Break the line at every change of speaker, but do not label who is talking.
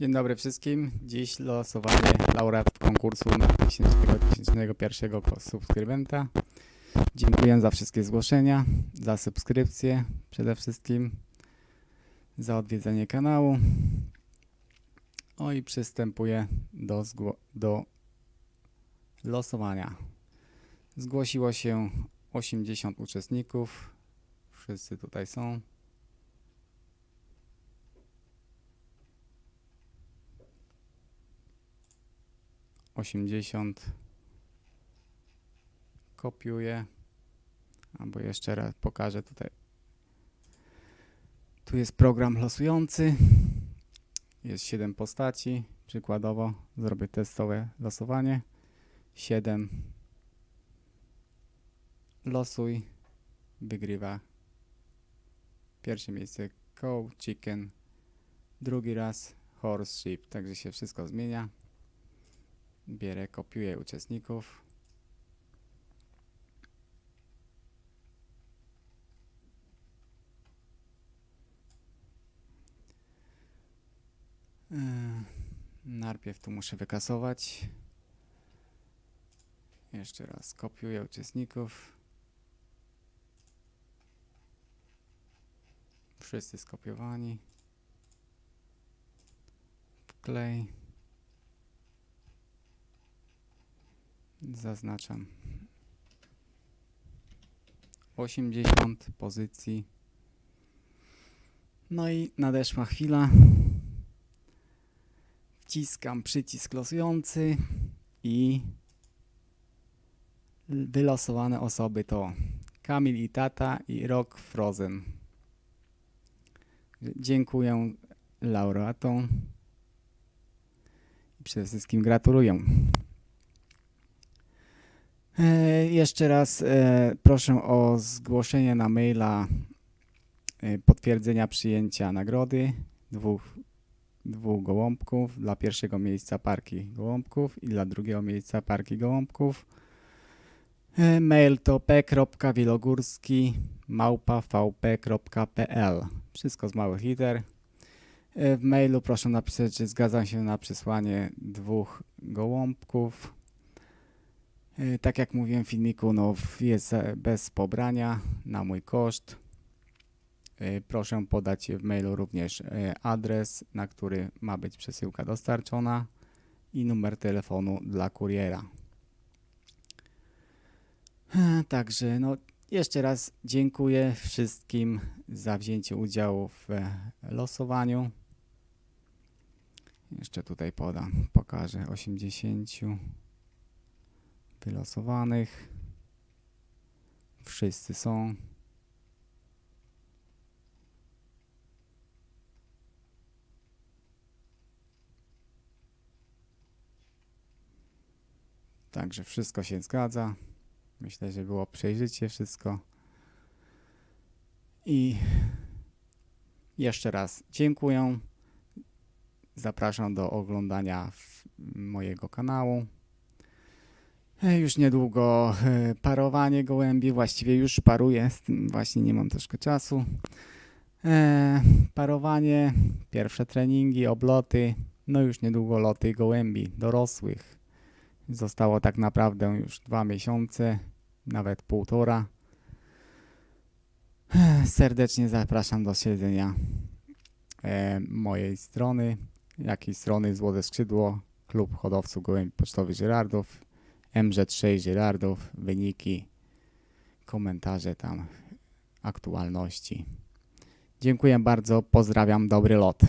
Dzień dobry wszystkim. Dziś losowanie laureatów konkursu na 2001 subskrybenta. Dziękuję za wszystkie zgłoszenia, za subskrypcję przede wszystkim, za odwiedzenie kanału. O i przystępuję do, do losowania. Zgłosiło się 80 uczestników. Wszyscy tutaj są. Osiemdziesiąt. Kopiuję. Albo jeszcze raz pokażę tutaj. Tu jest program losujący. Jest 7 postaci. Przykładowo zrobię testowe losowanie. 7 losuj. Wygrywa. Pierwsze miejsce cow chicken. Drugi raz horse sheep. Także się wszystko zmienia Bierę, kopiuję uczestników. Yy, Najpierw tu muszę wykasować. Jeszcze raz kopiuję uczestników. Wszyscy skopiowani. Zaznaczam. 80 pozycji. No i nadeszła chwila. Wciskam przycisk losujący i wylosowane osoby to Kamil i Tata i Rock Frozen. Dziękuję laureatom. Przede wszystkim gratuluję jeszcze raz e, proszę o zgłoszenie na maila e, potwierdzenia przyjęcia nagrody dwóch, dwóch gołąbków. Dla pierwszego miejsca parki gołąbków i dla drugiego miejsca parki gołąbków. E, mail to p.wilogórski małpa Wszystko z małych liter. E, w mailu proszę napisać, że zgadzam się na przysłanie dwóch gołąbków. E, Tak jak mówiłem w filmiku, no jest e, bez pobrania na mój koszt. E, Proszę podać w mailu również e, adres, na który ma być przesyłka dostarczona i numer telefonu dla kuriera. E, Także no jeszcze raz dziękuję wszystkim za wzięcie udziału w e, losowaniu. Jeszcze tutaj podam, pokażę 80 wylosowanych. Wszyscy są. Także wszystko się zgadza. Myślę, że było przejrzycie wszystko. I jeszcze raz dziękuję. Zapraszam do oglądania mojego kanału. E, Już niedługo e, parowanie gołębi, właściwie już paruję, z tym właśnie nie mam troszkę czasu. E, parowanie, pierwsze treningi, obloty, no już niedługo loty gołębi dorosłych. Zostało tak naprawdę już dwa miesiące, nawet półtora. Serdecznie zapraszam do śledzenia mojej strony, jak i strony Złote Skrzydło, Klub Hodowców Gołębi Pocztowych Żyrardów. MZ6 Żyrardów, wyniki, komentarze tam, aktualności. Dziękuję bardzo, pozdrawiam, dobry lot.